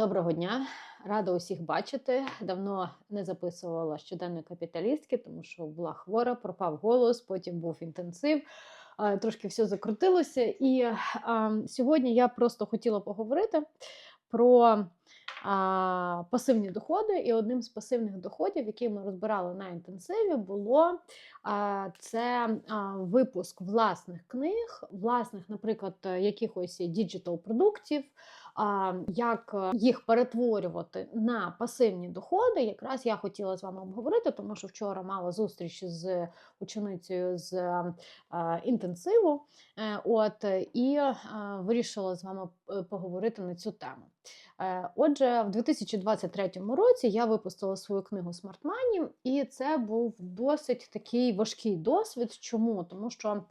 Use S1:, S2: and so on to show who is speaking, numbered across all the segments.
S1: Доброго дня, рада усіх бачити. Давно не записувала щоденної капіталістки, тому що була хвора, пропав голос, потім був інтенсив, трошки все закрутилося. І а, сьогодні я просто хотіла поговорити про а, пасивні доходи. І одним з пасивних доходів, який ми розбирали на інтенсиві, було а, це а, випуск власних книг, власних, наприклад, якихось діджитал продуктів а, як е, їх перетворювати на пасивні доходи, якраз я хотіла з вами обговорити, тому що вчора мала зустріч з ученицею з е, інтенсиву. Е, от і вирішила з вами поговорити на цю тему. Отже, в 2023 році я випустила свою книгу Money, і це був досить такий важкий досвід. Чому? Тому що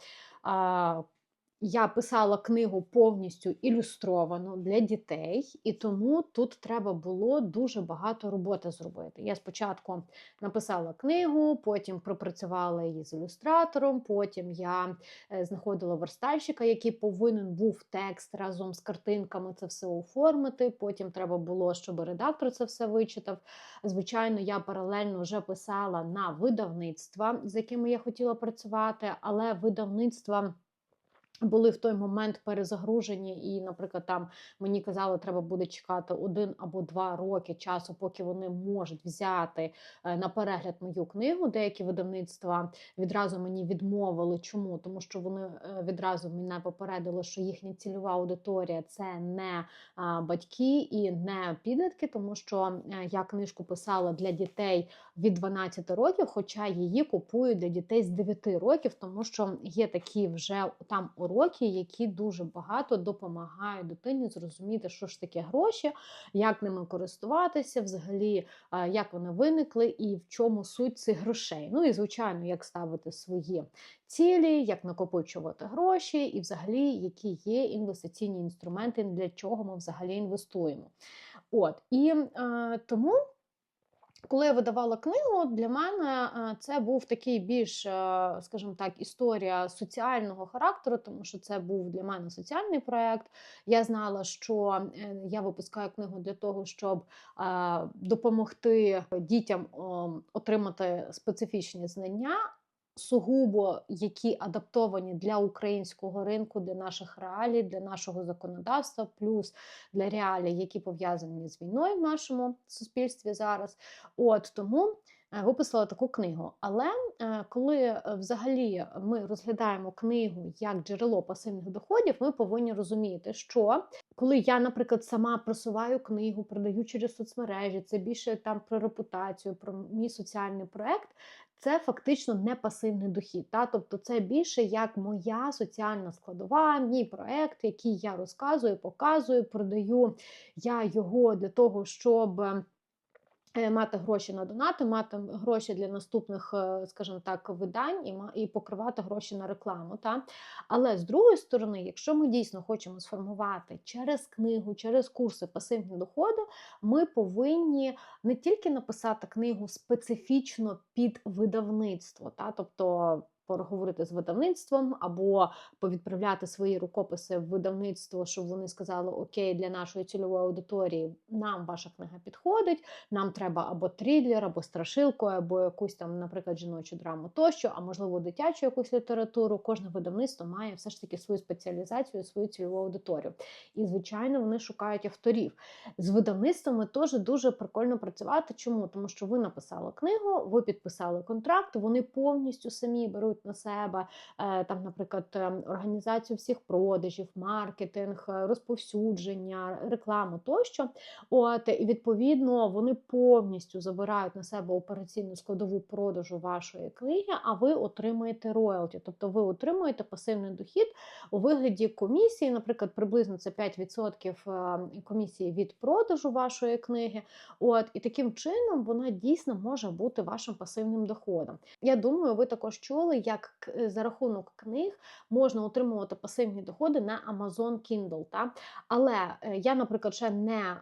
S1: я писала книгу повністю ілюстровану для дітей, і тому тут треба було дуже багато роботи зробити. Я спочатку написала книгу, потім пропрацювала її з ілюстратором. Потім я е, знаходила верстальщика, який повинен був текст разом з картинками це все оформити. Потім треба було, щоб редактор це все вичитав. Звичайно, я паралельно вже писала на видавництва, з якими я хотіла працювати, але видавництва. Були в той момент перезагружені, і, наприклад, там мені казали, треба буде чекати один або два роки часу, поки вони можуть взяти е, на перегляд мою книгу. Деякі видавництва відразу мені відмовили. Чому? Тому що вони е, відразу мене попередили, що їхня цільова аудиторія це не батьки і не підлітки, тому що е, я книжку писала для дітей від 12 років, хоча її купують для дітей з 9 років, тому що є такі вже там уроки, які дуже багато допомагають дитині зрозуміти, що ж таке гроші, як ними користуватися, взагалі, як вони виникли і в чому суть цих грошей. Ну і звичайно, як ставити свої цілі, як накопичувати гроші, і взагалі, які є інвестиційні інструменти, для чого ми взагалі інвестуємо. От і е, тому. Коли я видавала книгу, для мене е, це був такий більш, е, скажімо так, історія соціального характеру, тому що це був для мене соціальний проєкт. Я знала, що е, я випускаю книгу для того, щоб допомогти дітям отримати специфічні знання сугубо які адаптовані для українського ринку, для наших реалій, для нашого законодавства, плюс для реалій, які пов'язані з війною в нашому суспільстві зараз. От тому. Е, виписала таку книгу. Але е, коли е, взагалі ми розглядаємо книгу як джерело пасивних доходів, ми повинні розуміти, що коли я, наприклад, сама просуваю книгу, продаю через соцмережі, це більше там про репутацію, про мій соціальний проект, це фактично не пасивний дохід. Та? Тобто це більше як моя соціальна складова, мій проект, який я розказую, показую, продаю я його для того, щоб. Е, мати гроші на донати, мати гроші для наступних, е, скажімо так, видань і і покривати гроші на рекламу. Та? Але з другої сторони, якщо ми дійсно хочемо сформувати через книгу, через курси пасивні доходи, ми повинні не тільки написати книгу специфічно під видавництво, та? тобто поговорити з видавництвом або повідправляти свої рукописи в видавництво, щоб вони сказали: Окей, для нашої цільової аудиторії нам ваша книга підходить. Нам треба або трилер, або страшилку, або якусь там, наприклад, жіночу драму тощо, а можливо, дитячу якусь літературу. Кожне видавництво має все ж таки свою спеціалізацію, свою цільову аудиторію. І, звичайно, вони шукають авторів. З видавництвами теж дуже прикольно працювати. Чому? Тому що ви написали книгу, ви підписали контракт, вони повністю самі беруть беруть на себе е, там, наприклад, ем, організацію всіх продажів, маркетинг, е, розповсюдження, рекламу тощо. От і відповідно вони повністю забирають на себе операційну складову продажу вашої книги, а ви отримуєте роялті, тобто ви отримуєте пасивний дохід у вигляді комісії, наприклад, приблизно це 5% ем, комісії від продажу вашої книги. От і таким чином вона дійсно може бути вашим пасивним доходом. Я думаю, ви також чули як за рахунок книг можна отримувати пасивні доходи на Amazon Kindle. Та? Але е, я, наприклад, ще не е,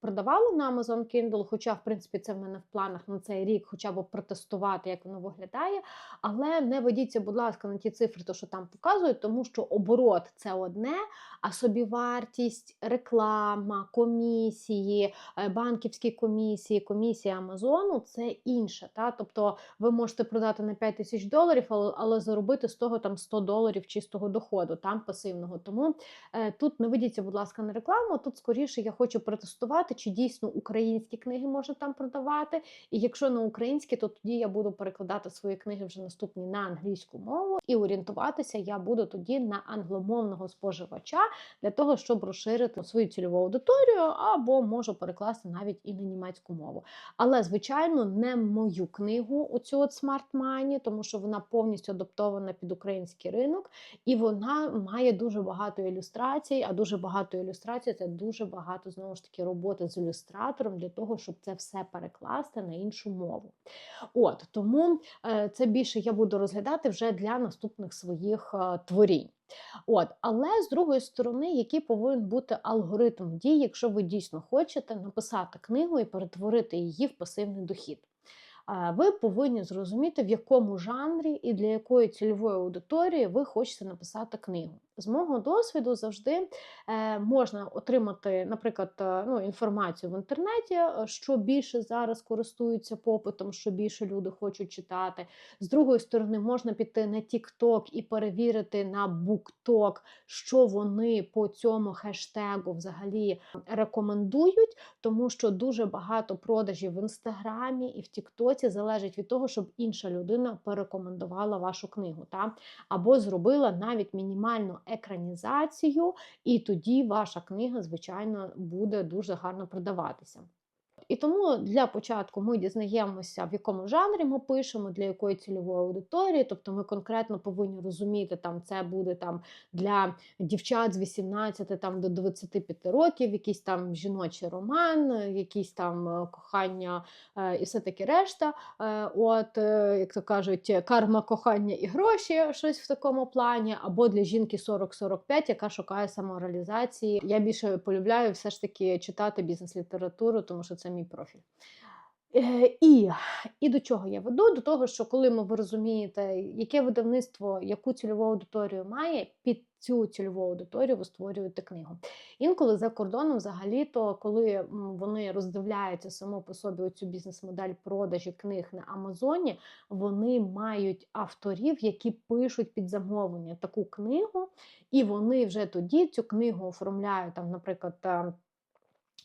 S1: продавала на Amazon Kindle, хоча, в принципі, це в мене в планах на цей рік, хоча б протестувати, як воно виглядає. Але не ведіться, будь ласка, на ті цифри, то що там показують, тому що оборот це одне, а собівартість, реклама, комісії, е, банківські комісії, комісія Амазону це інше. Та? Тобто ви можете продати на 5 тисяч доларів, але, але заробити з того там 100 доларів чистого доходу, там пасивного. Тому е, тут не ведіться, будь ласка, на рекламу. Тут скоріше я хочу протестувати, чи дійсно українські книги можна там продавати. І якщо не українські, то тоді я буду перекладати свої книги вже наступні на англійську мову і орієнтуватися я буду тоді на англомовного споживача для того, щоб розширити свою цільову аудиторію, або можу перекласти навіть і на німецьку мову. Але, звичайно, не мою книгу, оцю от Smart Money, тому що вона повністю адаптована під український ринок, і вона має дуже багато ілюстрацій. А дуже багато ілюстрацій це дуже багато знову ж таки роботи з ілюстратором для того, щоб це все перекласти на іншу мову. От тому е, це більше я буду розглядати вже для наступних своїх е, творінь. От, але з другої сторони, який повинен бути алгоритм дій, якщо ви дійсно хочете написати книгу і перетворити її в пасивний дохід. Ви повинні зрозуміти, в якому жанрі і для якої цільової аудиторії ви хочете написати книгу. З мого досвіду завжди е, можна отримати, наприклад, е, ну, інформацію в інтернеті, е, що більше зараз користуються попитом, що більше люди хочуть читати. З другої сторони, можна піти на TikTok і перевірити на BookTok, що вони по цьому хештегу взагалі рекомендують, тому що дуже багато продажів в інстаграмі і в Тіктоці залежить від того, щоб інша людина порекомендувала вашу книгу, та або зробила навіть мінімальну екранізацію, і тоді ваша книга, звичайно, буде дуже гарно продаватися. І тому для початку ми дізнаємося, в якому жанрі ми пишемо, для якої цільової аудиторії. Тобто ми конкретно повинні розуміти, там це буде там для дівчат з 18 там, до 25 років, якийсь там жіночий роман, якісь там е, кохання е, і все таке решта. Е, От, як то кажуть, карма, кохання і гроші, щось в такому плані, або для жінки 40-45, яка шукає самореалізації. Я більше полюбляю все ж таки читати бізнес-літературу, тому що це мій профіль. Е, І, і до чого я веду? До того, що коли ви розумієте, яке видавництво, яку цільову аудиторію має, під цю цільову аудиторію ви створюєте книгу. Інколи за кордоном, взагалі-то, коли вони роздивляються само по собі цю бізнес-модель продажі книг на Амазоні, вони мають авторів, які пишуть під замовлення таку книгу, і вони вже тоді цю книгу оформляють там, наприклад.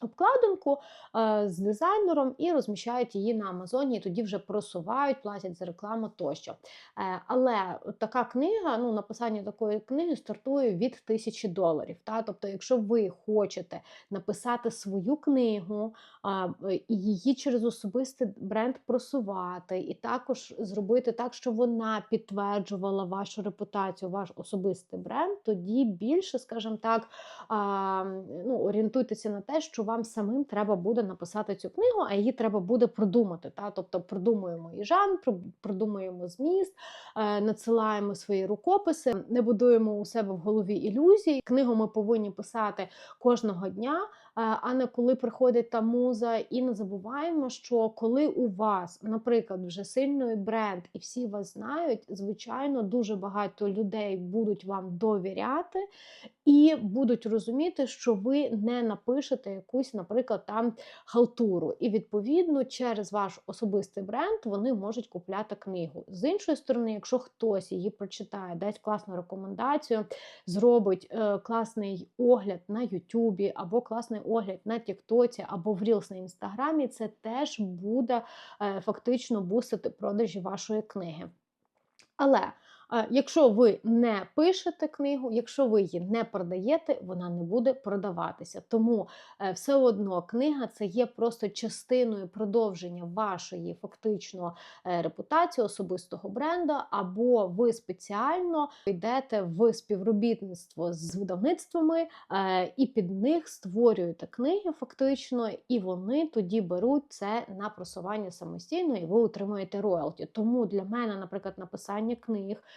S1: Обкладинку е, з дизайнером і розміщають її на Амазоні, і тоді вже просувають, платять за рекламу тощо. Е, але така книга, ну написання такої книги стартує від тисячі доларів. Та? Тобто, якщо ви хочете написати свою книгу е, і її через особистий бренд просувати, і також зробити так, щоб вона підтверджувала вашу репутацію, ваш особистий бренд, тоді більше, скажімо так, ну, орієнтуйтеся на те, що вам самим треба буде написати цю книгу, а її треба буде продумати. Та? Тобто продумуємо і жанр, продумуємо зміст, е, надсилаємо свої рукописи, не будуємо у себе в голові ілюзій. Книгу ми повинні писати кожного дня, а не коли приходить та муза. І не забуваємо, що коли у вас, наприклад, вже сильний бренд, і всі вас знають, звичайно, дуже багато людей будуть вам довіряти і будуть розуміти, що ви не напишете якусь, наприклад, там халтуру. І відповідно через ваш особистий бренд вони можуть купляти книгу. З іншої сторони, якщо хтось її прочитає, дасть класну рекомендацію, зробить е, класний огляд на Ютубі, або класний огляд на Тіктоці, або в Reels на Інстаграмі, це теж буде е, фактично бустити продажі вашої книги. Але Якщо ви не пишете книгу, якщо ви її не продаєте, вона не буде продаватися. Тому е, все одно книга це є просто частиною продовження вашої фактично е, репутації особистого бренда, або ви спеціально йдете в співробітництво з видавництвами е, і під них створюєте книги фактично, і вони тоді беруть це на просування самостійно, і ви отримуєте роялті. Тому для мене, наприклад, написання книг.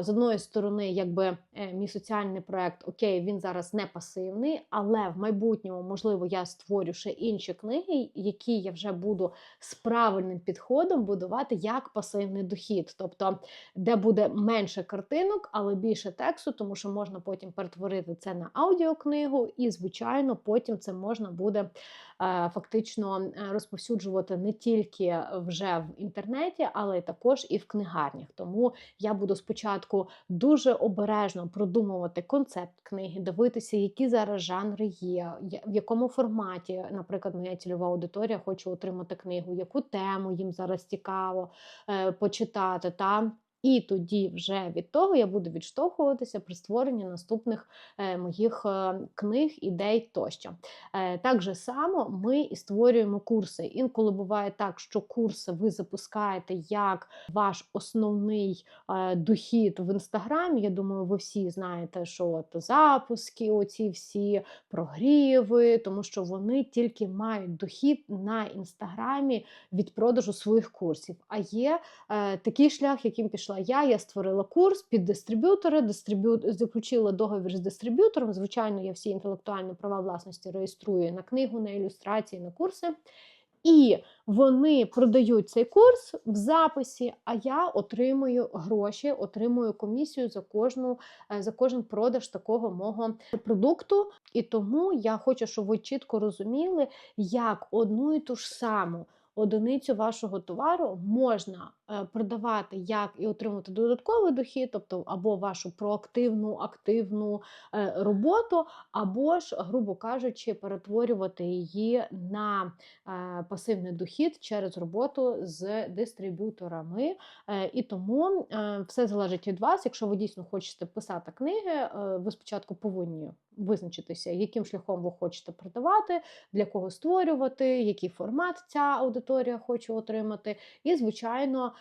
S1: З одної сторони, якби е, мій соціальний проект, окей, він зараз не пасивний, але в майбутньому, можливо, я створю ще інші книги, які я вже буду з правильним підходом будувати як пасивний дохід. Тобто, де буде менше картинок, але більше тексту, тому що можна потім перетворити це на аудіокнигу, і, звичайно, потім це можна буде е, фактично е, розповсюджувати не тільки вже в інтернеті, але також і в книгарнях. Тому я буду спочатку дуже обережно продумувати концепт книги, дивитися, які зараз жанри є, в якому форматі, наприклад, моя цільова аудиторія хоче отримати книгу, яку тему їм зараз цікаво е, почитати. Та і тоді вже від того я буду відштовхуватися при створенні наступних е, моїх е, книг, ідей тощо. Е, так же само ми і створюємо курси. Інколи буває так, що курси ви запускаєте як ваш основний дохід в інстаграмі. Я думаю, ви всі знаєте, що от запуски, оці всі прогріви, тому що вони тільки мають дохід на інстаграмі від продажу своїх курсів. А є такий шлях, яким пішла я. Я створила курс під дистриб'ютори, дистриб'ю... заключила договір з дистриб'ютором. Звичайно, я всі інтелектуальні права власності реєструю на книгу, на ілюстрації, на курси. І вони продають цей курс в записі, а я отримую гроші, отримую комісію за кожну е, за кожен продаж такого мого продукту. І тому я хочу, щоб ви чітко розуміли, як одну і ту ж саму одиницю вашого товару можна продавати як і отримати додатковий дохід, тобто або вашу проактивну активну е, роботу, або ж, грубо кажучи, перетворювати її на е, пасивний дохід через роботу з дистриб'юторами. Е, І тому е, все залежить від вас. Якщо ви дійсно хочете писати книги, е, ви спочатку повинні визначитися, яким шляхом ви хочете продавати, для кого створювати, який формат ця аудиторія хоче отримати, і, звичайно, е,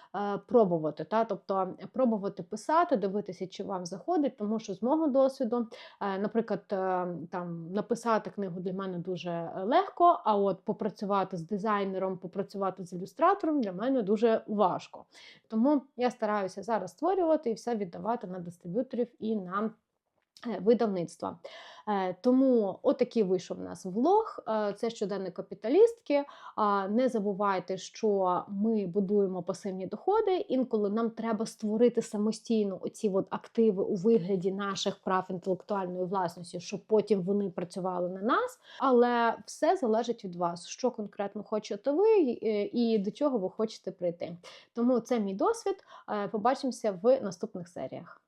S1: пробувати. Та? Тобто пробувати писати, дивитися, чи вам заходить, тому що з мого досвіду, е, наприклад, е, там написати книгу для мене дуже легко, а от попрацювати з дизайнером, попрацювати з ілюстратором для мене дуже важко. Тому я стараюся зараз створювати і все віддавати на дистриб'юторів і на е, видавництва. Е, Тому отакий вийшов у нас влог. Е, Це щоденник капіталістки. Не забувайте, що ми будуємо пасивні доходи. Інколи нам треба створити самостійно оці от активи у вигляді наших прав інтелектуальної власності, щоб потім вони працювали на нас. Але все залежить від вас, що конкретно хочете ви е, і до чого ви хочете прийти. Тому це мій досвід. Е, Побачимося в наступних серіях.